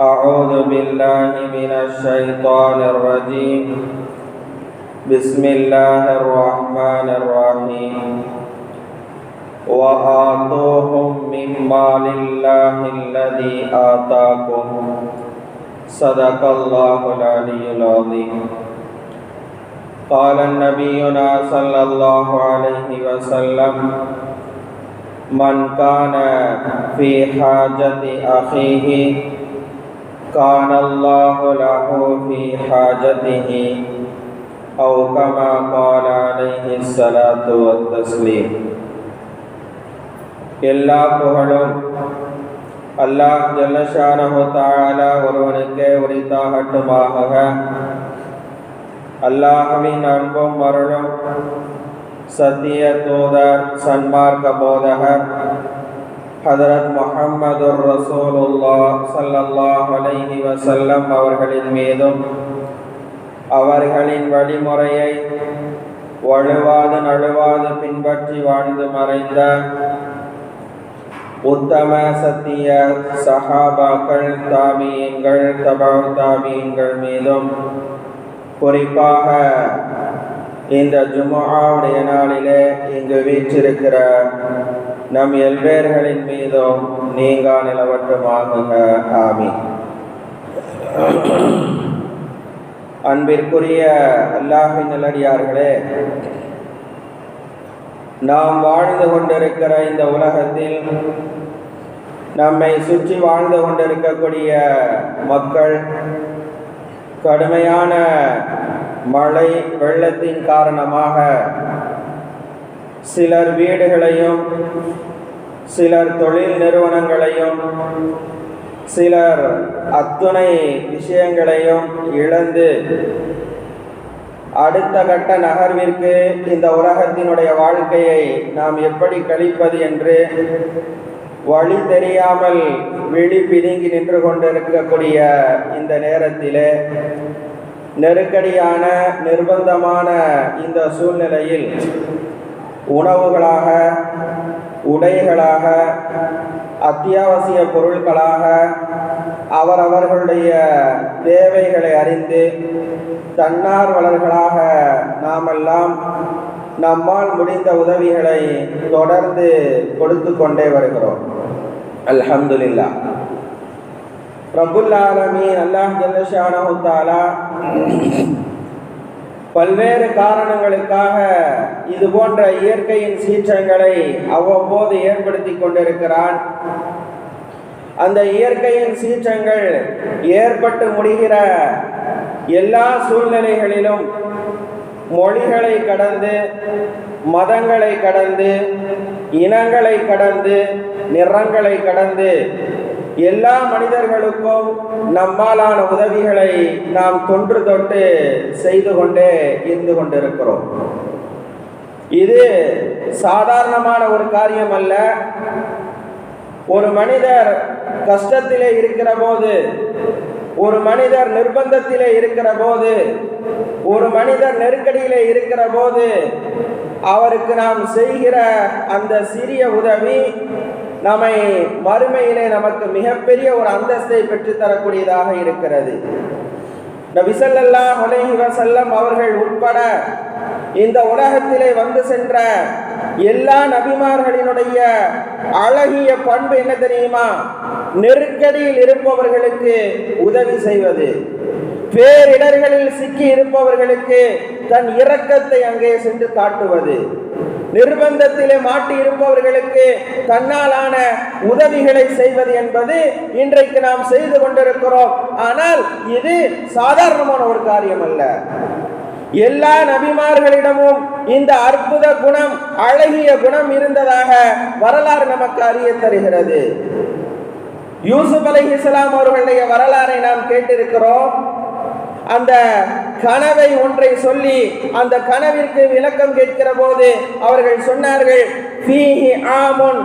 أعوذ بالله من الشيطان الرجيم. بسم الله الرحمن الرحيم. وآتوهم من مال الله الذي آتاكم. صدق الله العلي العظيم. قال النبينا صلى الله عليه وسلم، من كان في حاجة أخيه كان الله له في حاجته أو كما قال عليه الصلاة والتسليم எல்லா புகழும் அல்லாஹ் ஜல்லஷானஹு தஆலா ஒருவனுக்கே உரித்தாகட்டுமாக அல்லாஹ்வின் அன்பும் அருளும் சத்திய தூதர் சன்மார்க்க போதகர் ஹதரத் முஹம்மது ரசூலுல்லா சல்லல்லாஹ் அலைஹி வசல்லம் அவர்களின் மீதும் அவர்களின் வழிமுறையை வழுவாது நழுவாது பின்பற்றி வாழ்ந்து மறைந்த உத்தம சத்திய சஹாபாக்கள் தாபியங்கள் தபா தாபியங்கள் மீதும் குறிப்பாக இந்த ஜுமாவுடைய நாளிலே இங்கு வீற்றிருக்கிற நம் எல்வேர்களின் மீதும் நீங்கா நிலவட்டுமாகுக. ஆமி அன்பிற்குரிய அல்லாஹின் நிலடியார்களே நாம் வாழ்ந்து கொண்டிருக்கிற இந்த உலகத்தில் நம்மை சுற்றி வாழ்ந்து கொண்டிருக்கக்கூடிய மக்கள் கடுமையான மழை வெள்ளத்தின் காரணமாக சிலர் வீடுகளையும் சிலர் தொழில் நிறுவனங்களையும் சிலர் அத்துணை விஷயங்களையும் இழந்து அடுத்த கட்ட நகர்விற்கு இந்த உலகத்தினுடைய வாழ்க்கையை நாம் எப்படி கழிப்பது என்று வழி தெரியாமல் விழி பிதுங்கி நின்று கொண்டிருக்கக்கூடிய இந்த நேரத்திலே நெருக்கடியான நிர்பந்தமான இந்த சூழ்நிலையில் உணவுகளாக உடைகளாக அத்தியாவசிய பொருட்களாக அவரவர்களுடைய தேவைகளை அறிந்து தன்னார்வலர்களாக நாமெல்லாம் நம்மால் முடிந்த உதவிகளை தொடர்ந்து கொடுத்து கொண்டே வருகிறோம். அல்ஹம்துல்லா ரபுல் ஆலமீன் அல்லாஹ் ஜல்லஷானு தாலா பல்வேறு காரணங்களுக்காக இது போன்ற இயற்கையின் சீற்றங்களை அவ்வப்போது ஏற்படுத்தி கொண்டிருக்கிறான். அந்த இயற்கையின் சீற்றங்கள் ஏற்பட்டு முடிகிற எல்லா சூழ்நிலைகளிலும் மொழிகளை கடந்து மதங்களை கடந்து இனங்களை கடந்து நிறங்களை கடந்து எல்லா மனிதர்களுக்கும் நம்மாலான உதவிகளை நாம் தொன்று தொட்டு செய்து கொண்டே இருந்து கொண்டிருக்கிறோம். இது சாதாரணமான ஒரு காரியம் அல்ல ஒரு மனிதர் கஷ்டத்திலே இருக்கிற போது ஒரு மனிதர் நிர்பந்தத்திலே இருக்கிற போது ஒரு மனிதர் நெருக்கடியிலே இருக்கிற போது அவருக்கு நாம் செய்கிற அந்த சிறிய உதவி நம்மை மறுமையிலே நமக்கு மிகப்பெரிய ஒரு அந்தஸ்தை பெற்றுத்தரக்கூடியதாக இருக்கிறது. நபிசல்லா அலைஹி வசல்லம் அவர்கள் உட்பட இந்த உலகத்திலே வந்து சென்ற எல்லா நபிமார்களினுடைய அழகிய பண்பு என்ன தெரியுமா? நெருக்கடியில் இருப்பவர்களுக்கு உதவி செய்வது. பேரிடர்களில் சிக்கி இருப்பவர்களுக்கு தன் இரக்கத்தை அங்கே சென்று காட்டுவது. நிர்பந்தத்திலே மாட்டி இருப்பவர்களுக்கு தன்னாலான உதவிகளை செய்வது என்பது இன்றைக்கு நாம் செய்து கொண்டிருக்கிறோம். ஆனால் இது சாதாரணமான ஒரு காரியம் அல்ல எல்லா நபிமார்களிடமும் இந்த அற்புத குணம் அழகிய குணம் இருந்ததாக வரலாறு நமக்கு அறிய தருகிறது. யூசுப் இஸ்லாம் அவர்களுடைய வரலாறை நாம் கேட்டிருக்கிறோம். அந்த கனவை ஒன்றை சொல்லி அந்த கனவிற்கு விளக்கம் கேட்கிற போது அவர்கள் சொன்னார்கள் ஆமுன்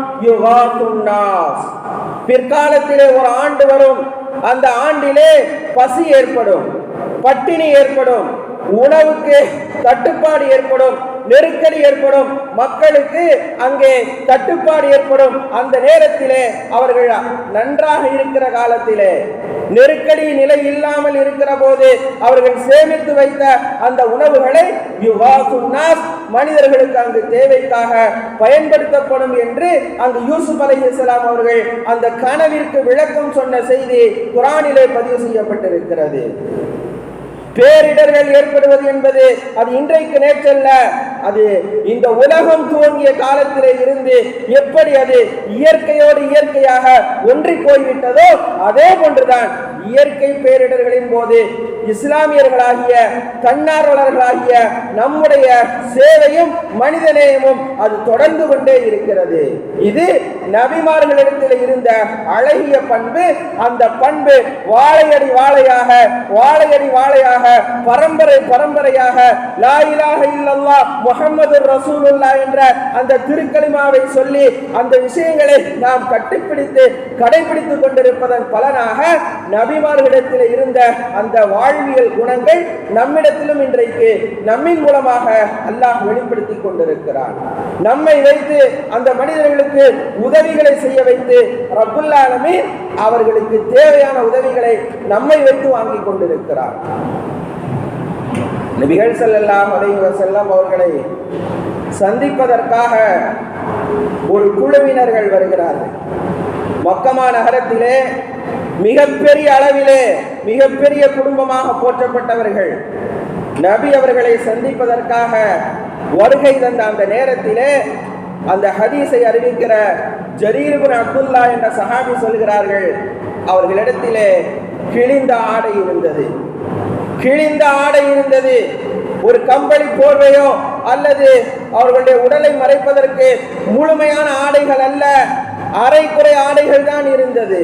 பிற்காலத்திலே ஒரு ஆண்டு வரும். அந்த ஆண்டிலே பசி ஏற்படும் பட்டினி ஏற்படும் உணவுக்கு தட்டுப்பாடு ஏற்படும். நெருக்கடி ஏற்படும். மக்களுக்கு அங்கே தட்டுப்பாடு ஏற்படும். அந்த நேரத்திலே அவர்கள் நன்றாக இருக்கிற காலத்திலே நெருக்கடி நிலை இல்லாமல் இருக்கிற போது அவர்கள் சேமித்து வைத்த அந்த உணவுகளை மனிதர்களுக்கு அங்கு தேவைக்காக பயன்படுத்தப்படும் என்று அங்கு யூசுப் அலைஹிஸ்ஸலாம் அவர்கள் அந்த கனவிற்கு விளக்கம் சொன்ன செய்தி குரானிலே பதிவு செய்யப்பட்டிருக்கிறது. பேரிடர்கள் ஏற்படுவது என்பது அது இன்றைக்கு நேற்றல்ல. அது இந்த உலகம் துவங்கிய காலத்திலே இருந்து எப்படி அது இயற்கையோடு இயற்கையாக ஒன்றி போய்விட்டதோ அதே போன்றுதான் இயற்கை பேரிடர்களின் போது இஸ்லாமியர்களாகிய தன்னார்வலர்களாகிய நம்முடைய சேவையும் மனிதநேயமும் அது தொடர்ந்து கொண்டே இருக்கிறது. இது நபிமார்களிடத்தில் இருந்த அழகிய பண்பு. அந்த பண்பு வாழையடி வாழையாக வாழையடி வாழையாக பரம்பரை பரம்பரையாக லாயிலாக இல்லல்லா முகமது ரசூலுல்லா என்ற அந்த திருக்கலிமாவை சொல்லி அந்த விஷயங்களை நாம் கட்டிப்பிடித்து கடைபிடித்துக் கொண்டிருப்பதன் பலனாக நபிமார்களிடத்தில் இருந்த அந்த வாழ்வியல் குணங்கள் நம்மிடத்திலும் இன்றைக்கு நம்மின் மூலமாக அல்லாஹ் வெளிப்படுத்தி கொண்டிருக்கிறான். நம்மை வைத்து அந்த மனிதர்களுக்கு உதவிகளை செய்ய வைத்து ரபுல்லாலமே அவர்களுக்கு தேவையான உதவிகளை நம்மை வைத்து வாங்கி கொண்டிருக்கிறார் நபிகள் ஸல்லல்லாஹு அலைஹி வஸல்லம் அவர்களை சந்திப்பதற்காக ஒரு குழுவினர்கள் வருகிறார்கள். மக்கமா நகரத்திலே மிகப்பெரிய அளவிலே மிகப்பெரிய குடும்பமாக போற்றப்பட்டவர்கள். நபி அவர்களை சந்திப்பதற்காக வருகை தந்த அந்த நேரத்திலே அந்த ஹதீஸை அறிவிக்கிற ஜரீர்பின் அப்துல்லா என்ற சஹாபி சொல்கிறார்கள் அவர்களிடத்திலே கிழிந்த ஆடை இருந்தது. கிழிந்த ஆடை இருந்தது. ஒரு கம்பளி போர்வையோ அல்லது அவர்களுடைய உடலை மறைப்பதற்கு முழுமையான ஆடைகள் அல்ல அரைக்குறை ஆடைகள் தான் இருந்தது.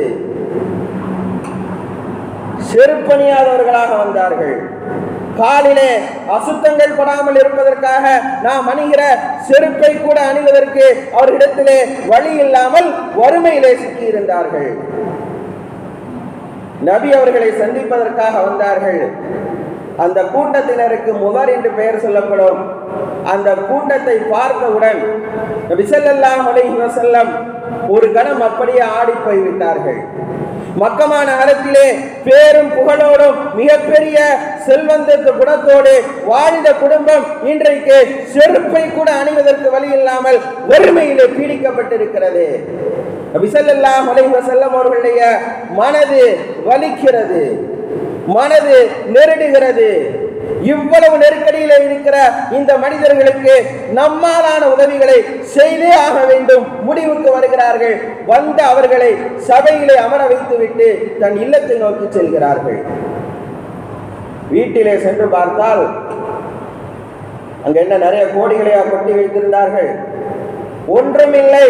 செருப்பணியாதவர்களாக வந்தார்கள். காலிலே அசுத்தங்கள் படாமல் இருப்பதற்காக நாம் அணிகிற செருப்பை கூட அணிவதற்கு அவர்களிடத்திலே வழி இல்லாமல் வறுமையிலே சிக்கி இருந்தார்கள் நபி அவர்களை சந்திப்பதற்காக வந்தார்கள். அந்த கூட்டத்தினருக்கு முதல் என்று பெயர் சொல்லப்படும். அந்த கூட்டத்தை பார்த்தவுடன் விசல்லாம் ஒரு கணம் அப்படியே ஆடி போய்விட்டார்கள். மக்கமா நகரத்திலே பேரும் புகழோடும் மிகப்பெரிய செல்வந்தத்து குணத்தோடு வாழ்ந்த குடும்பம் இன்றைக்கு செருப்பை கூட அணிவதற்கு வழி இல்லாமல் வறுமையிலே பீடிக்கப்பட்டிருக்கிறது. விசல்லெல்லாம் ஸல்லல்லாஹு செல்லம் அவர்களுடைய மனது வலிக்கிறது. மனது நெருடுகிறது. இவ்வளவு நெருக்கடியில இருக்கிற இந்த மனிதர்களுக்கு நம்மாலான உதவிகளை செய்தே ஆக வேண்டும். முடிவுக்கு வருகிறார்கள். வந்த அவர்களை சபையிலே அமர வைத்துவிட்டு தன் இல்லத்தை நோக்கி செல்கிறார்கள். வீட்டிலே சென்று பார்த்தால் அங்க என்ன நிறைய கோடிகளையா கொட்டி வைத்திருந்தார்கள். ஒன்றுமில்லை.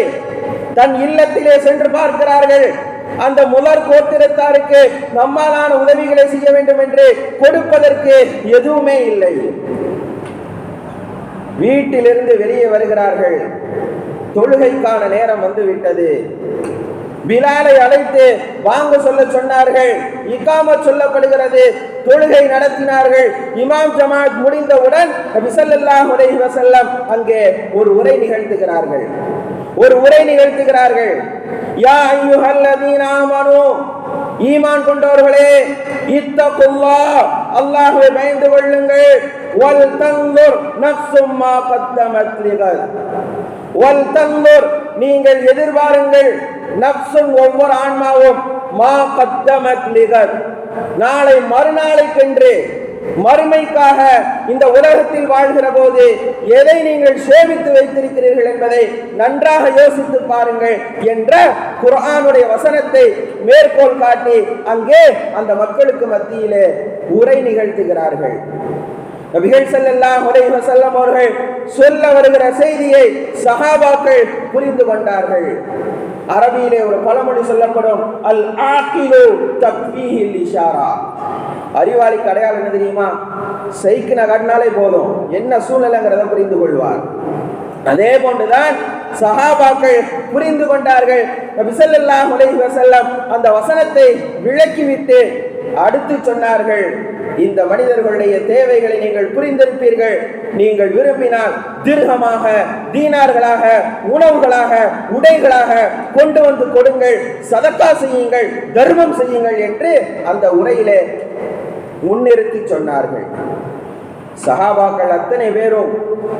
தன் இல்லத்திலே சென்று பார்க்கிறார்கள். அந்த முலர் கோத்திரத்தாருக்கு நம்மாலான உதவிகளை செய்ய வேண்டும் என்று கொடுப்பதற்கு எதுவுமே இல்லை. வீட்டிலிருந்து வெளியே வருகிறார்கள். தொழுகைக்கான நேரம் வந்து விட்டது பிலாலை அழைத்து வாங்க சொல்ல சொன்னார்கள். இக்காம சொல்லப்படுகிறது. தொழுகை நடத்தினார்கள். இமாம் ஜமாத் முடிந்தவுடன் நபி ஸல்லல்லாஹு அலைஹி அங்கே ஒரு உரை நிகழ்த்துகிறார்கள். ஒரு உரை நிகழ்த்துகிறார்கள். யா அய்யுஹல்லதீன ஆமனு ஈமான் கொண்டவர்களே இத்தகுல்லா அல்லாஹ்வை பயந்து கொள்ளுங்கள். வல் தன்துர் நஃப்ஸும் மா கத்தமத் லிகத் வல் தன்துர் நீங்கள் எதிர்பாருங்கள் நஃப்ஸும் ஒவ்வொரு ஆன்மாவும் மா கத்தமத் லிகத் நாளை மறுநாளைக்கென்று மறுமைக்காக இந்த உலகத்தில் வாழ்கிற போது எதை நீங்கள் சேமித்து வைத்திருக்கிறீர்கள் என்பதை நன்றாக யோசித்து பாருங்கள் என்ற குரானுடைய வசனத்தை மேற்கோள் காட்டி அங்கே அந்த மக்களுக்கு மத்தியிலே உரை நிகழ்த்துகிறார்கள். நபிகள் செல்லெல்லாம் அலைஹி செல்லம் அவர்கள் சொல்ல வருகிற செய்தியை சகாபாக்கள் புரிந்து கொண்டார்கள். அரபியிலே ஒரு பழமொழி சொல்லப்படும் அல் ஆக்கிலு தக்வீஹில் இஷாரா. அறிவாளிக்கு அடையாளம் என்ன தெரியுமா? சைக்கின காட்டினாலே போதும். என்ன சூழ்நிலைங்கிறத புரிந்து கொள்வார். அதே போன்றுதான் சஹாபாக்கள் புரிந்து கொண்டார்கள். நபி அலைஹி அந்த வசனத்தை விளக்கிவிட்டு அடுத்து சொன்னார்கள் இந்த மனிதர்களுடைய தேவைகளை நீங்கள் புரிந்திருப்பீர்கள். நீங்கள் விரும்பினால் திருகமாக தீனார்களாக உணவுகளாக உடைகளாக கொண்டு வந்து கொடுங்கள். சதக்கா செய்யுங்கள் தர்மம் செய்யுங்கள் என்று அந்த உரையிலே முன்னிறுத்தி சொன்னார்கள். சஹாபாக்கள் அத்தனை பேரும்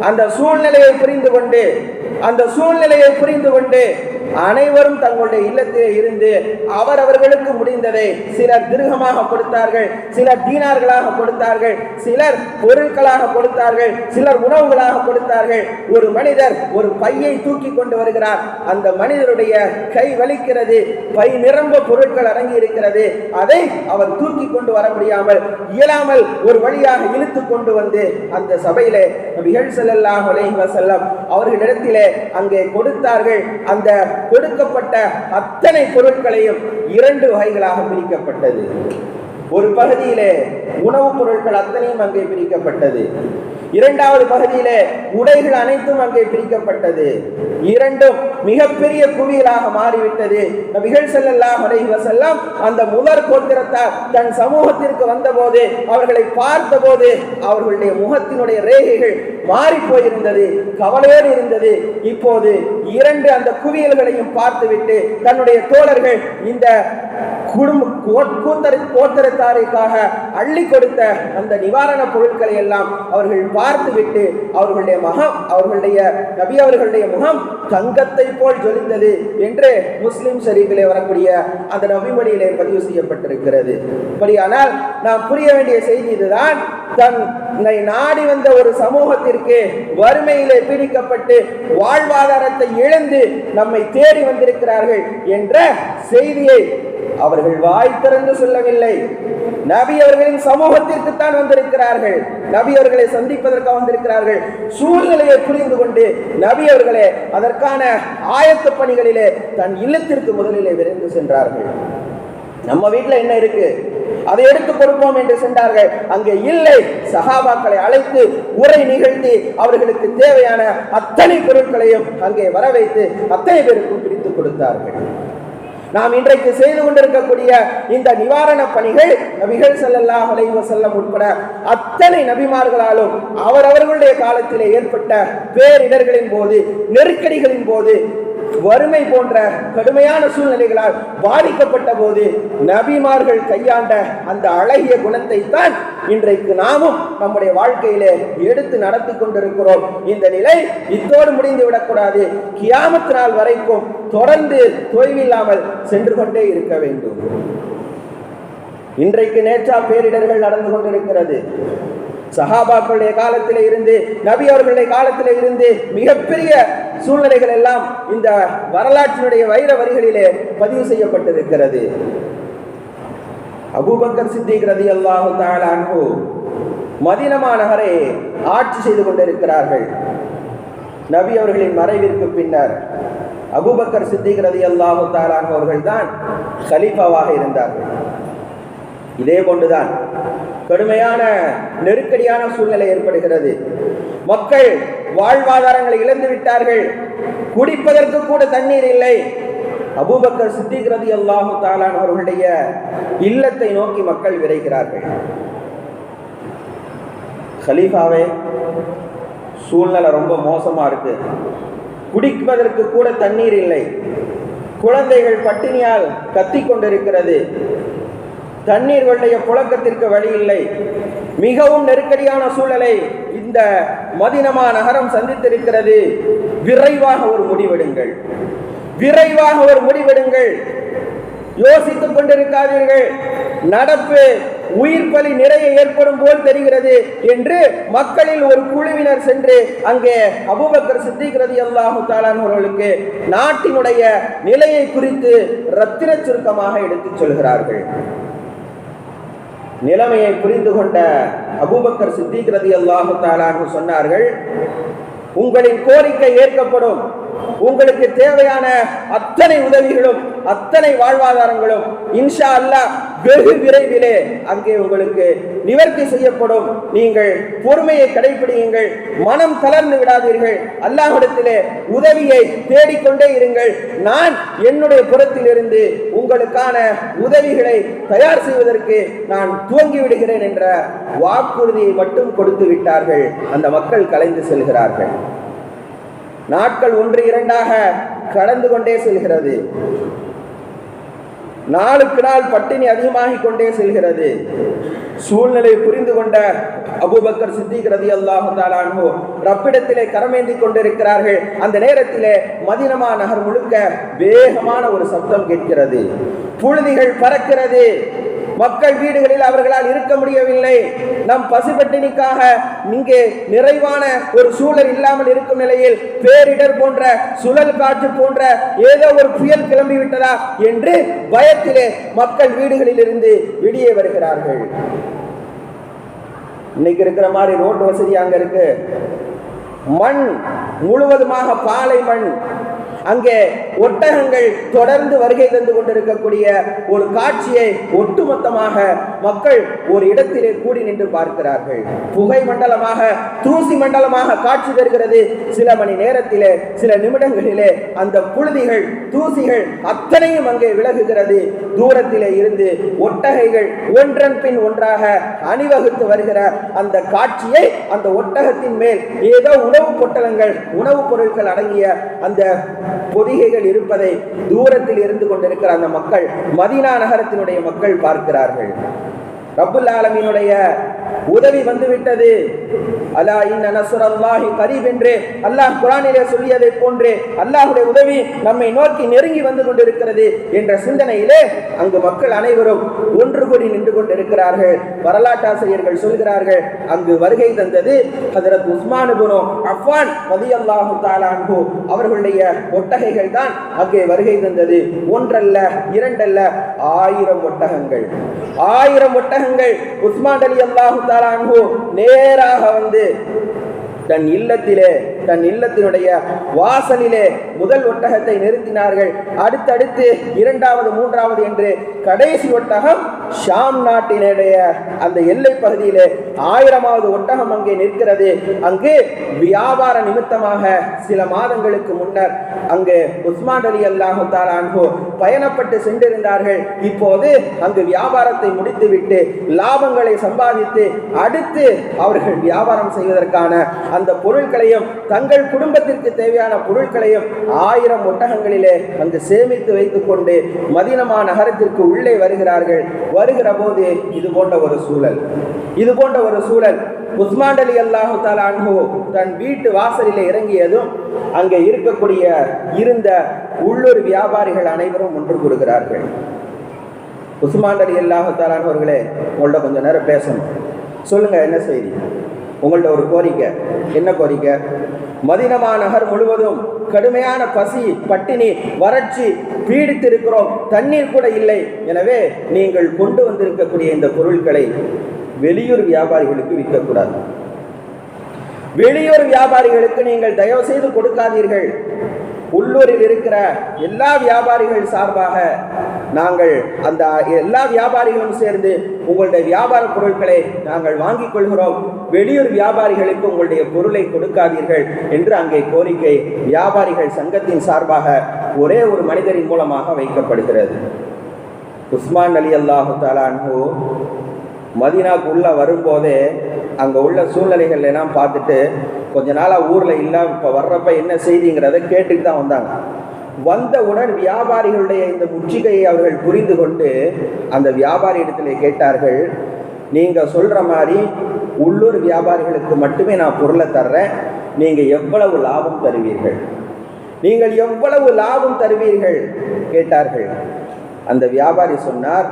அந்த சூழ்நிலையை புரிந்து கொண்டு அந்த சூழ்நிலையை புரிந்து கொண்டு அனைவரும் தங்களுடைய இல்லத்திலே இருந்து அவரவர்களுக்கு முடிந்ததை சிலர் திருகமாக கொடுத்தார்கள் சிலர் தீனார்களாக கொடுத்தார்கள் சிலர் பொருட்களாக கொடுத்தார்கள் சிலர் உணவுகளாக கொடுத்தார்கள். ஒரு மனிதர் ஒரு பையை தூக்கி கொண்டு வருகிறார். அந்த மனிதருடைய கை வலிக்கிறது பை நிரம்ப பொருட்கள் அடங்கி இருக்கிறது. அதை அவர் தூக்கி கொண்டு வர முடியாமல் இயலாமல் ஒரு வழியாக இழுத்து கொண்டு வந்து வந்து அந்த சபையிலே நபிகள் ஸல்லல்லாஹு அலைஹி வஸல்லம் அவர்களிடத்திலே அங்கே கொடுத்தார்கள். அந்த கொடுக்கப்பட்ட அத்தனை பொருட்களையும் இரண்டு வகைகளாக பிரிக்கப்பட்டது. ஒரு பகுதியிலே உணவுப் பொருட்கள் அத்தனையும் அங்கே பிரிக்கப்பட்டது. இரண்டாவது பகுதியிலே உடைகள் அனைத்தும் அங்கே பிரிக்கப்பட்டது. இரண்டும் மிகப்பெரிய குவியலாக மாறிவிட்டது. நபிகள் ஸல்லல்லாஹு அலைஹி அந்த முதற் கோத்திரத்தார் தன் சமூகத்திற்கு வந்தபோது அவர்களை பார்த்தபோது அவர்களுடைய முகத்தினுடைய ரேகைகள் மாறி போயிருந்தது கவலையோடு இருந்தது. இப்போது இரண்டு அந்த குவியல்களையும் பார்த்துவிட்டு தன்னுடைய தோழர்கள் இந்த குடும்ப கோ- கோத்தரத்தாருக்காக அள்ளி கொடுத்த அந்த நிவாரணப் பொருட்களை எல்லாம் அவர்கள் பார்த்துவிட்டு அவர்களுடைய மகம் அவர்களுடைய நபி அவர்களுடைய முகம் தங்கத்தை போல் ஜொலித்தது என்று முஸ்லிம் ஷரீஃபிலே வரக்கூடிய அந்த நபிமொழியிலே பதிவு செய்யப்பட்டிருக்கிறது. அப்படியானால் நாம் புரிய வேண்டிய செய்தி இதுதான். தன்னை நாடி வந்த ஒரு சமூகத்திற்கு வறுமையிலே பீடிக்கப்பட்டு வாழ்வாதாரத்தை இழந்து நம்மை தேடி வந்திருக்கிறார்கள் என்ற செய்தியை அவர்கள் வாய் திறந்து சொல்லவில்லை. நபி அவர்களின் சமூகத்திற்கு தான் வந்திருக்கிறார்கள். நபி அவர்களை சந்திப்பதற்காக வந்திருக்கிறார்கள். சூழ்நிலையை புரிந்து கொண்டு நபி அவர்களே அதற்கான ஆயத்த பணிகளிலே தன் இல்லத்திற்கு முதலிலே விரைந்து சென்றார்கள். நம்ம வீட்டில் என்ன இருக்கு? அதை எடுத்து கொடுப்போம் என்று சென்றார்கள். அங்கே இல்லை. சகாபாக்களை அழைத்து உரை நிகழ்த்தி அவர்களுக்கு தேவையான அத்தனை பொருட்களையும் அங்கே வர வைத்து அத்தனை பேருக்கும் பிரித்து கொடுத்தார்கள். நாம் இன்றைக்கு செய்து கொண்டிருக்கக்கூடிய இந்த நிவாரண பணிகள் நபிகள் ஸல்லல்லாஹு அலைவ செல்லம் உட்பட அத்தனை நபிமார்களாலும் அவரவர்களுடைய காலத்திலே ஏற்பட்ட பேரிடர்களின் போது நெருக்கடிகளின் போது வறுமை போன்ற கடுமையான சூழ்நிலைகளால் பாதிக்கப்பட்ட போது நபிமார்கள் கையாண்ட அந்த அழகிய குணத்தை தான் இன்றைக்கு நாமும் நம்முடைய வாழ்க்கையிலே எடுத்து நடத்தி கொண்டிருக்கிறோம். இந்த நிலை இத்தோடு முடிந்து விடக்கூடாது. கியாமத்து நாள் வரைக்கும் தொடர்ந்து தொய்வில்லாமல் சென்று கொண்டே இருக்க வேண்டும். இன்றைக்கு நேற்றா பேரிடர்கள் நடந்து கொண்டிருக்கிறது. சஹாபாக்களுடைய காலத்தில் இருந்து நபி அவர்களுடைய காலத்தில் இருந்து மிகப்பெரிய சூழ்நிலைகள் எல்லாம் இந்த வரலாற்றினுடைய வைர வரிகளிலே பதிவு செய்யப்பட்டிருக்கிறது. அபூபக்கர் சித்திக் ரதி அல்லாஹு தாலான்ஹு மதினமா நகரை ஆட்சி செய்து கொண்டிருக்கிறார்கள். நபி அவர்களின் மறைவிற்கு பின்னர் அபூபக்கர் சித்திக் ரதி அல்லாஹு தாலான் அவர்கள் தான் கலீஃபாவாக இருந்தார்கள். இதே கொண்டுதான். கடுமையான நெருக்கடியான சூழ்நிலை ஏற்படுகிறது. மக்கள் வாழ்வாதாரங்களை இழந்து விட்டார்கள். குடிப்பதற்கு கூட தண்ணீர் இல்லை. அபூபக்கர் சித்திகிரதி அல்லாஹு தாலான் அவர்களுடைய இல்லத்தை நோக்கி மக்கள் விரைகிறார்கள். ஹலீஃபாவே சூழ்நிலை ரொம்ப மோசமா இருக்கு. குடிப்பதற்கு கூட தண்ணீர் இல்லை. குழந்தைகள் பட்டினியால் கத்தி கொண்டிருக்கிறது. தண்ணீர்களுடைய புழக்கத்திற்கு வழி இல்லை மிகவும் நெருக்கடியான சூழலை இந்த மதினமா நகரம் சந்தித்திருக்கிறது. விரைவாக ஒரு முடிவெடுங்கள். விரைவாக ஒரு முடிவெடுங்கள். யோசித்துக் கொண்டிருக்காதீர்கள். நடப்பு உயிர் பலி நிறைய ஏற்படும் போல் தெரிகிறது என்று மக்களில் ஒரு குழுவினர் சென்று அங்கே அபுபக்கர் சித்திக்கிறது ரதி அல்லாஹு அவர்களுக்கு நாட்டினுடைய நிலையை குறித்து ரத்தின சுருக்கமாக எடுத்துச் சொல்கிறார்கள். நிலைமையை புரிந்து கொண்ட அபூபக்கர் சித்திக் ரதி அல்லாஹு தாலாக சொன்னார்கள் உங்களின் கோரிக்கை ஏற்கப்படும். உங்களுக்கு தேவையான அத்தனை உதவிகளும் அத்தனை வாழ்வாதாரங்களும் இன்ஷா அல்லாஹ் வெகு விரைவிலே அங்கே உங்களுக்கு நிவர்த்தி செய்யப்படும். நீங்கள் பொறுமையை கடைபிடியுங்கள் மனம் தளர்ந்து விடாதீர்கள். அல்லாஹிடத்திலே உதவியை தேடிக்கொண்டே இருங்கள். நான் என்னுடைய புறத்திலிருந்து உங்களுக்கான உதவிகளை தயார் செய்வதற்கு நான் துவங்கி விடுகிறேன் என்ற வாக்குறுதியை மட்டும் கொடுத்து விட்டார்கள். அந்த மக்கள் கலைந்து செல்கிறார்கள். நாட்கள் ஒன்று இரண்டாக கடந்து கொண்டே செல்கிறது. நாளுக்கு நாள் பட்டினி அதிகமாகிக் கொண்டே செல்கிறது. சூழ்நிலை புரிந்து கொண்ட அபுபக்கர் சித்திக் ரதி அல்லாஹு ரப்பிடத்திலே கரமேந்தி கொண்டிருக்கிறார்கள். அந்த நேரத்திலே மதினமா நகர் முழுக்க வேகமான ஒரு சப்தம் கேட்கிறது. புழுதிகள் பறக்கிறது. மக்கள் வீடுகளில் அவர்களால் இருக்க முடியவில்லை. நம் பசுபட்டினிக்காக இங்கே நிறைவான ஒரு சூழல் இல்லாமல் இருக்கும் நிலையில் பேரிடர் போன்ற சுழல் காற்று போன்ற ஏதோ ஒரு புயல் கிளம்பி விட்டதா என்று பயத்திலே மக்கள் வீடுகளில் இருந்து வெளியே வருகிறார்கள். இன்னைக்கு இருக்கிற மாதிரி ரோட்டு வசதி அங்க இருக்கு. மண் முழுவதுமாக பாலை மண். அங்கே ஒட்டகங்கள் தொடர்ந்து வருகை தந்து கொண்டிருக்கக்கூடிய ஒரு காட்சியை ஒட்டுமொத்தமாக மக்கள் ஒரு இடத்திலே கூடி நின்று பார்க்கிறார்கள். புகை மண்டலமாக தூசி மண்டலமாக காட்சி தருகிறது. சில மணி நேரத்திலே சில நிமிடங்களிலே அந்த புழுதிகள் தூசிகள் அத்தனையும் அங்கே விலகுகிறது. தூரத்திலே இருந்து ஒட்டகைகள் ஒன்றன் பின் ஒன்றாக அணிவகுத்து வருகிற அந்த காட்சியை அந்த ஒட்டகத்தின் மேல் ஏதோ உணவு பொட்டலங்கள் உணவுப் பொருட்கள் அடங்கிய அந்த பொதிகைகள் இருப்பதை தூரத்தில் இருந்து கொண்டிருக்கிற அந்த மக்கள் மதினா நகரத்தினுடைய மக்கள் பார்க்கிறார்கள். ரபுல் ஆலமீனுடைய உதவி வந்துவிட்டது. அலா இன்ன நஸ்ரல்லாஹி கரீப் என்று அல்லாஹ் குரானிலே சொல்லியதை போன்று. அல்லாஹுடைய உதவி நம்மை நோக்கி நெருங்கி வந்து கொண்டிருக்கிறது என்ற சிந்தனையிலே அங்கு மக்கள் அனைவரும் ஒன்று கூடி நின்று கொண்டிருக்கிறார்கள். வரலாற்றாசிரியர்கள் சொல்கிறார்கள் அங்கு வருகை தந்தது ஹதரத் உஸ்மான் அஃபான் ரலியல்லாஹு தஆலா அவர்களுடைய ஒட்டகைகள் தான் அங்கே வருகை தந்தது. ஒன்றல்ல இரண்டல்ல ஆயிரம் ஒட்டகங்கள். ஆயிரம் ஒட்டகங்கள். உஸ்மான் அலி அல்லாஹு தாலான்ஹு நேராக வந்து தன் இல்லத்திலே தன் இல்லத்தினுடைய வாசலிலே முதல் ஒட்டகத்தை நிறுத்தினார்கள். அடுத்தடுத்து இரண்டாவது மூன்றாவது என்று கடைசி ஒட்டகம் ஷாம் நாட்டினுடைய அந்த எல்லை பகுதியிலே ஆயிரமாவது ஒட்டகம் அங்கே நிற்கிறது. அங்கு வியாபார நிமித்தமாக சில மாதங்களுக்கு முன்னர் அங்கு உஸ்மான் அலி அல்லாஹு பயணப்பட்டு சென்றிருந்தார்கள். இப்போது அங்கு வியாபாரத்தை முடித்துவிட்டு லாபங்களை சம்பாதித்து அடுத்து அவர்கள் வியாபாரம் செய்வதற்கான அந்த பொருட்களையும் தங்கள் குடும்பத்திற்கு தேவையான பொருட்களையும் ஆயிரம் ஒட்டகங்களிலே அங்கு சேமித்து வைத்துக் கொண்டு மதினமா நகரத்திற்கு உள்ளே வருகிறார்கள். வருகிற போது இது போன்ற ஒரு சூழல். இது போன்ற ஒரு சூழல். உஸ்மான் அலி அல்லாஹு அன்ஹு தன் வீட்டு வாசலில் இறங்கியதும் அங்கே இருக்கக்கூடிய இருந்த உள்ளூர் வியாபாரிகள் அனைவரும் ஒன்று கூடுகிறார்கள் உஸ்மான் அலி அல்லாஹு அவர்களே உங்கள்ட்ட கொஞ்சம் நேரம் பேசணும். சொல்லுங்க என்ன செய்தி? உங்கள்ட்ட ஒரு கோரிக்கை. என்ன கோரிக்கை? மதினமா நகர் முழுவதும் கடுமையான பசி பட்டினி வறட்சி பீடித்திருக்கிறோம். தண்ணீர் கூட இல்லை. எனவே நீங்கள் கொண்டு வந்திருக்கக்கூடிய இந்த பொருட்களை வெளியூர் வியாபாரிகளுக்கு விற்கக்கூடாது. வெளியூர் வியாபாரிகளுக்கு நீங்கள் தயவு செய்து கொடுக்காதீர்கள். உள்ளூரில் இருக்கிற எல்லா வியாபாரிகள் சார்பாக நாங்கள் அந்த எல்லா வியாபாரிகளும் சேர்ந்து உங்களுடைய வியாபார பொருட்களை நாங்கள் வாங்கிக் கொள்கிறோம். வெளியூர் வியாபாரிகளுக்கு உங்களுடைய பொருளை கொடுக்காதீர்கள் என்று அங்கே கோரிக்கை வியாபாரிகள் சங்கத்தின் சார்பாக ஒரே ஒரு மனிதரின் மூலமாக வைக்கப்படுகிறது. உஸ்மான் அலி அல்லாஹு தாலான்ஹூ மதீனாக்கு உள்ளே வரும்போதே அங்கே உள்ள சூழ்நிலைகள் எல்லாம் பார்த்துட்டு கொஞ்ச நாளாக ஊரில் இல்லாமல் இப்போ வர்றப்ப என்ன செய்திங்கிறத கேட்டுட்டு தான் வந்தாங்க. வந்தவுடன் வியாபாரிகளுடைய இந்த முற்றுகையை அவர்கள் புரிந்து கொண்டு அந்த வியாபாரி இடத்துல கேட்டார்கள் நீங்கள் சொல்கிற மாதிரி உள்ளூர் வியாபாரிகளுக்கு மட்டுமே நான் பொருளை தர்றேன் நீங்கள் எவ்வளவு லாபம் தருவீர்கள்? நீங்கள் எவ்வளவு லாபம் தருவீர்கள்? கேட்டார்கள். அந்த வியாபாரி சொன்னார்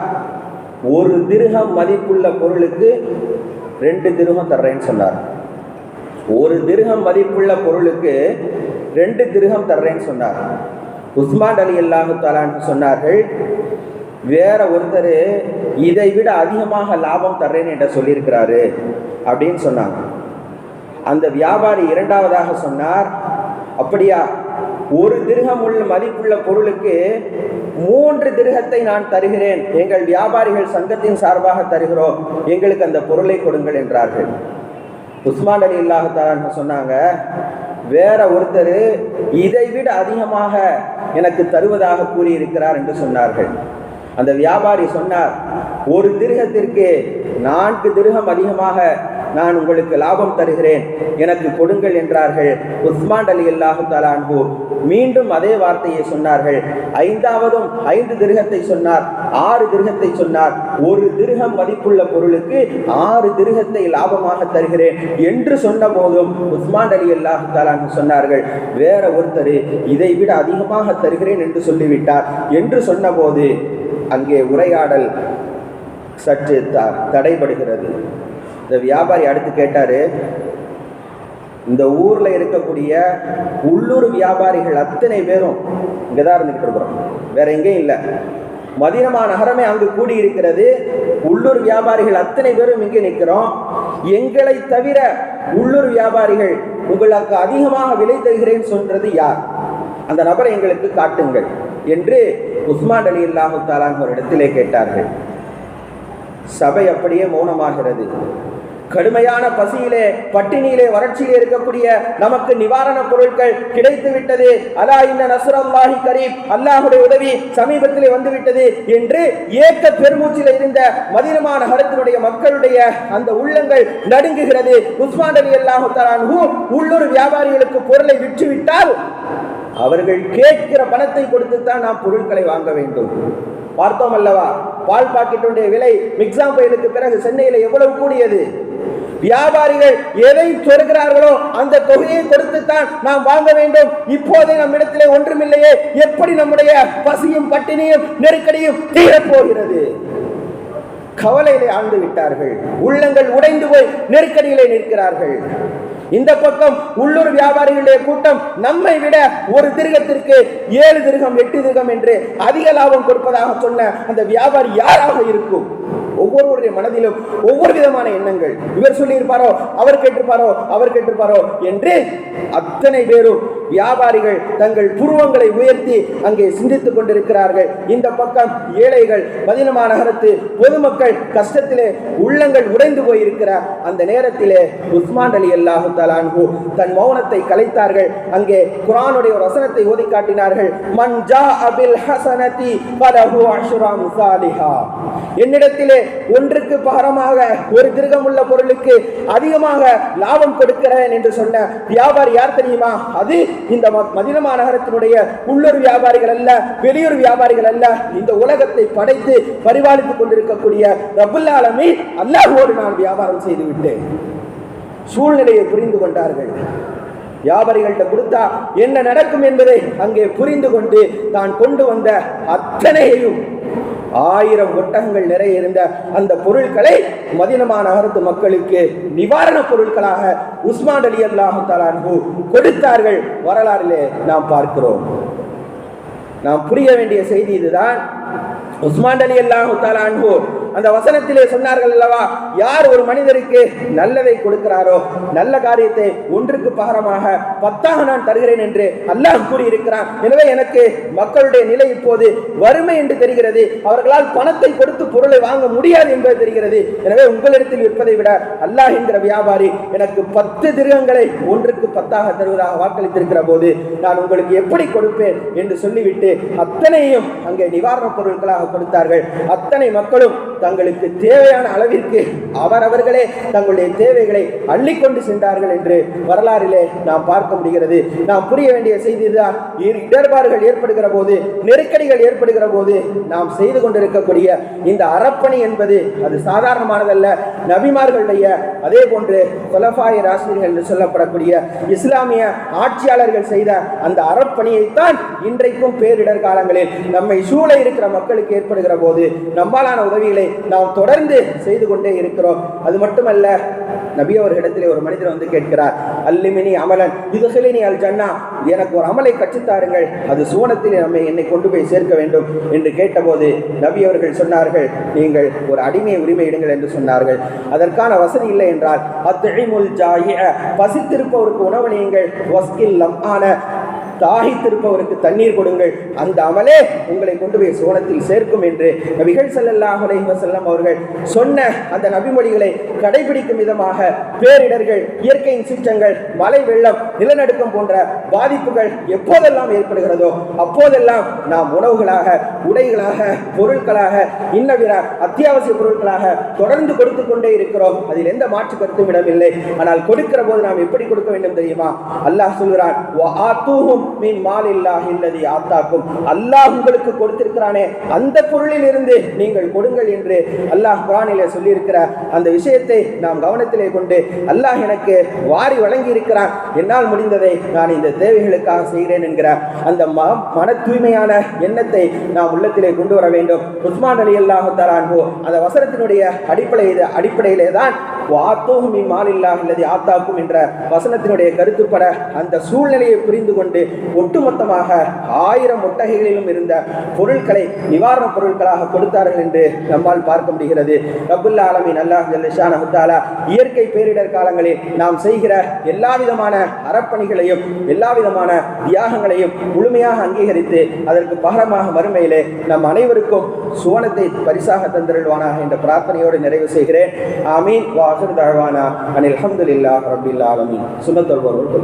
ஒரு திருகம் மதிப்புள்ள பொருளுக்கு ரெண்டு திருகம் தர்றேன்னு சொன்னார். ஒரு திருகம் மதிப்புள்ள பொருளுக்கு ரெண்டு திருகம் தர்றேன்னு சொன்னார். உஸ்மான் அலி அல்லாஹு தாலான்னு சொன்னார்கள் வேற ஒருத்தர் இதை விட அதிகமாக லாபம் தர்றேன்னு என்ற சொல்லியிருக்கிறாரு அப்படின்னு சொன்னாங்க. அந்த வியாபாரி இரண்டாவதாக சொன்னார் அப்படியா ஒரு திருகம் உள்ள மதிப்புள்ள பொருளுக்கு மூன்று திருகத்தை நான் தருகிறேன். எங்கள் வியாபாரிகள் சங்கத்தின் சார்பாக தருகிறோம். எங்களுக்கு அந்த பொருளை கொடுங்கள் என்றார்கள். உஸ்மான் அலி இல்லாஹாலு சொன்னாங்க வேற ஒருத்தர் இதை விட அதிகமாக எனக்கு தருவதாக கூறியிருக்கிறார் என்று சொன்னார்கள். அந்த வியாபாரி சொன்னார் ஒரு திருகத்திற்கு நான்கு திருகம் அதிகமாக நான் உங்களுக்கு லாபம் தருகிறேன். எனக்கு கொடுங்கள் என்றார்கள். உஸ்மான் அலி அல்லாஹு தலான்பு மீண்டும் அதே வார்த்தையை சொன்னார்கள். ஐந்தாவதும் ஐந்து திருகத்தை சொன்னார். ஆறு திருகத்தை சொன்னார். ஒரு திருகம் மதிப்புள்ள பொருளுக்கு ஆறு திருகத்தை லாபமாக தருகிறேன் என்று சொன்ன போதும் உஸ்மான் அலி அல்லாஹு தலான் சொன்னார்கள். வேற ஒருத்தர் இதை விட அதிகமாக தருகிறேன் என்று சொல்லிவிட்டார் என்று சொன்னபோது அங்கே உரையாடல் சற்று த தடைபடுகிறது. இந்த வியாபாரி அடுத்து கேட்டாரு இந்த ஊர்ல இருக்கக்கூடிய உள்ளூர் வியாபாரிகள் அத்தனை பேரும் இங்கதான் இருந்துகிட்டு இருக்கிறோம். வேற எங்கேயும் இல்லை. மதினமா நகரமே அங்கு கூடியிருக்கிறது. உள்ளூர் வியாபாரிகள் அத்தனை பேரும் இங்கே நிற்கிறோம். எங்களை தவிர உள்ளூர் வியாபாரிகள் உங்களுக்கு அதிகமாக விலை தருகிறேன் சொல்றது யார்? அந்த நபரை எங்களுக்கு காட்டுங்கள் என்று உஸ்மான் அலி இல்லாஹு தாலாங்க ஒரு இடத்திலே கேட்டார்கள். சபை அப்படியே மௌனமாகிறது. கடுமையான பசியிலே பட்டினியிலே வறட்சியிலே இருக்கக்கூடிய நமக்கு நிவாரண பொருட்கள் கிடைத்து விட்டது அலா இன்ன நசுரல்லாஹி கரீப் அல்லாஹுடைய உதவி சமீபத்திலே வந்துவிட்டது என்று ஏக்க பெருமூச்சில் இருந்த மதினமான நகரத்தினுடைய மக்களுடைய அந்த உள்ளங்கள் நடுங்குகிறது. உஸ்மான் அலி அல்லாஹு உள்ளூர் வியாபாரிகளுக்கு பொருளை விற்றுவிட்டால் அவர்கள் கேட்கிற பணத்தை கொடுத்து தான் நாம் பொருட்களை வாங்க வேண்டும். பார்த்தோம் அல்லவா? பால் பாக்கெட்டுடைய விலை மிக்ஸாம் புயலுக்கு பிறகு சென்னையில் எவ்வளவு கூடியது? வியாபாரிகள் எதை சொல்கிறார்களோ அந்த தொகையை கொடுத்துத்தான் நாம் வாங்க வேண்டும். இப்போதே நம்மிடத்திலே ஒன்றுமில்லையே. எப்படி நம்முடைய பசியும் பட்டினியும் நெருக்கடியும் தீரப்போகிறது? கவலையிலே ஆழ்ந்து விட்டார்கள். உள்ளங்கள் உடைந்து போய் நெருக்கடியிலே நிற்கிறார்கள். இந்த பக்கம் உள்ளூர் வியாபாரிகளுடைய கூட்டம் நம்மை விட ஒரு திருகத்திற்கு ஏழு திருகம் எட்டு திருகம் என்று அதிக லாபம் கொடுப்பதாக சொன்ன அந்த வியாபாரி யாராக இருக்கும்? ஒவ்வொருவருடைய மனதிலும் ஒவ்வொரு விதமான எண்ணங்கள். இவர் சொல்லியிருப்பாரோ அவர் கேட்டிருப்பாரோ அவர் கேட்டிருப்பாரோ என்று அத்தனை பேரும் வியாபாரிகள் தங்கள் புருவங்களை உயர்த்தி அங்கே சிந்தித்துக் கொண்டிருக்கிறார்கள். இந்த பக்கம் ஏழைகள் மதினமா நகரத்து பொதுமக்கள் கஷ்டத்திலே உள்ளங்கள் உடைந்து போயிருக்கிற அந்த நேரத்திலே உஸ்மான் அலி அல்லாஹு தலான்ஹு தன் மௌனத்தை கலைத்தார்கள். அங்கே குரானுடைய வசனத்தை ஓதி காட்டினார்கள். மன்ஜா அபில் ஹசனதி பலஹு அஷுரா முசாலிஹா. என்னிடத்திலே ஒன்றுக்கு பாரமாக ஒரு திருகம் உள்ள பொருளுக்கு அதிகமாக லாபம் கொடுக்கிறேன் என்று சொன்ன வியாபாரி யார் தெரியுமா? அது இந்த ம- மாநகரத்தினுடைய உள்ளூர் வியாபாரிகள் அல்ல வெளியூர் வியாபாரிகள் அல்ல இந்த உலகத்தை படைத்து பரிபாலித்துக் கொண்டிருக்கக்கூடிய ரபுல் அல்லாஹோடு நான் வியாபாரம் செய்து விட்டேன் சூழ்நிலையை புரிந்து கொண்டார்கள். வியாபாரிகள்கிட்ட கொடுத்தா என்ன நடக்கும் என்பதை அங்கே புரிந்து கொண்டு தான் கொண்டு வந்த அத்தனையையும் ஆயிரம் ஒட்டகங்கள் நிறைய இருந்த அந்த பொருட்களை மதினமா நகரத்து மக்களுக்கு நிவாரணப் பொருட்களாக உஸ்மான் அலி அல்லாஹு கொடுத்தார்கள். வரலாறிலே நாம் பார்க்கிறோம். நாம் புரிய வேண்டிய செய்தி இதுதான். உஸ்மான் அலி அல்லாஹு தலான்ஹு அந்த வசனத்திலே சொன்னார்கள் அல்லவா? யார் ஒரு மனிதருக்கு நல்லதை கொடுக்கிறாரோ நல்ல காரியத்தை ஒன்றுக்கு பாரமாக பத்தாக நான் தருகிறேன் என்று அல்லாஹ் கூறியிருக்கிறான். எனவே எனக்கு மக்களுடைய நிலை இப்போது வறுமை என்று தெரிகிறது. அவர்களால் பணத்தை கொடுத்து பொருளை வாங்க முடியாது என்பது தெரிகிறது. எனவே உங்களிடத்தில் விற்பதை விட அல்லாஹ் என்கிற வியாபாரி எனக்கு பத்து திருகங்களை ஒன்றுக்கு பத்தாக தருவதாக வாக்களித்திருக்கிற போது நான் உங்களுக்கு எப்படி கொடுப்பேன் என்று சொல்லிவிட்டு அத்தனையும் அங்கே நிவாரணப் பொருட்களாக கொடுத்தார்கள். அத்தனை மக்களும் தங்களுக்கு தேவையான அளவிற்கு அவரவர்களே தங்களுடைய தேவைகளை அள்ளிக்கொண்டு சென்றார்கள் என்று வரலாறிலே நாம் பார்க்க முடிகிறது. நாம் புரிய வேண்டிய செய்தி இதுதான். இடர்பாடுகள் ஏற்படுகிற போது நெருக்கடிகள் ஏற்படுகிற போது நாம் செய்து கொண்டிருக்கக்கூடிய இந்த அறப்பணி என்பது அது சாதாரணமானதல்ல. நபிமார்களுடைய அதே போன்று கொலபாய ராசிரியர்கள் என்று சொல்லப்படக்கூடிய இஸ்லாமிய ஆட்சியாளர்கள் செய்த அந்த அறப்பணியைத்தான் இன்றைக்கும் பேரிடர் காலங்களில் நம்மை சூழ இருக்கிற மக்களுக்கு ஏற்படுகிற போது நம்மாலான உதவிகளை நாம் தொடர்ந்து செய்து கொண்டே இருக்கிறோம். அது மட்டுமல்ல நபி அவர்களிடத்திலே ஒரு மனிதர் வந்து கேட்கிறார் அல்லிமினி அமலன் இதுகளினி அல் ஜன்னா எனக்கு ஒரு அமலை கற்றுத்தாருங்கள் அது சூனத்தில் நம்மை என்னை கொண்டு போய் சேர்க்க வேண்டும். என்று கேட்டபோது நபி அவர்கள் சொன்னார்கள் நீங்கள் ஒரு அடிமை உரிமையிடுங்கள் என்று சொன்னார்கள். அதற்கான வசதி இல்லை என்றால் அத்திழிமுல் ஜாய பசித்திருப்பவருக்கு உணவளியுங்கள் வஸ்கில் லம்மான தாகித்திருப்பவருக்கு தண்ணீர் கொடுங்கள். அந்த அமலே உங்களை கொண்டு போய் சோனத்தில் சேர்க்கும் என்று நபிகள் செல்லல்லாஹ் அலைஹி வஸல்லம் அவர்கள் சொன்ன அந்த நபிமொழிகளை கடைபிடிக்கும் விதமாக பேரிடர்கள் இயற்கையின் சீற்றங்கள் மழை வெள்ளம் நிலநடுக்கம் போன்ற பாதிப்புகள் எப்போதெல்லாம் ஏற்படுகிறதோ அப்போதெல்லாம் நாம் உணவுகளாக உடைகளாக பொருட்களாக இன்னவிற அத்தியாவசிய பொருட்களாக தொடர்ந்து கொடுத்து கொண்டே இருக்கிறோம். அதில் எந்த மாற்று கருத்தும் இடமில்லை. ஆனால் கொடுக்கிற போது நாம் எப்படி கொடுக்க வேண்டும் தெரியுமா? அல்லாஹ் சொல்கிறான் மீன் மால் மாலில்லாஹி அல்லதி ஆத்தாக்கும். அல்லாஹ் உங்களுக்கு கொடுத்திருக்கிறானே. அந்த பொருளில் இருந்து நீங்கள் கொடுங்கள் என்று அல்லாஹ் குரானிலே சொல்லியிருக்கிற அந்த விஷயத்தை நாம் கவனத்திலே கொண்டு அல்லாஹ் எனக்கு வாரி வழங்கி இருக்கிறான் என்னால் முடிந்ததை நான் இந்த தேவைகளுக்காக செய்கிறேன் என்கிற அந்த ம மன தூய்மையான எண்ணத்தை நாம் உள்ளத்திலே கொண்டு வர வேண்டும். உஸ்மான் அலி அல்லாஹு தலான்ஹோ அந்த வசனத்தினுடைய அடிப்படை அடிப்படையிலே தான் ஆத்தோகும் இம்மாலில்லா அல்லது ஆத்தாக்கும் என்ற வசனத்தினுடைய கருத்துப்பட அந்த சூழ்நிலையை புரிந்து கொண்டு ஒட்டுமொத்தமாக ஆயிரம் ஒட்டகைகளிலும் இருந்த பொருட்களை நிவாரணப் பொருட்களாக கொடுத்தார்கள் என்று நம்மால் பார்க்க முடிகிறது. ரபுல்லா ஆலமின் அல்லாஹ் ஜல்லிஷான ஹுத்தாலா இயற்கை பேரிடர் காலங்களில் நாம் செய்கிற எல்லா விதமான அறப்பணிகளையும் எல்லா விதமான தியாகங்களையும் முழுமையாக அங்கீகரித்து அதற்கு பகரமாக வறுமையிலே நம் அனைவருக்கும் சுவனத்தை பரிசாக தந்திருவானாக என்ற பிரார்த்தனையோடு நிறைவு செய்கிறேன். ஆமீன். وآخر دعوانا أن الحمد لله رب العالمين. سنة الورور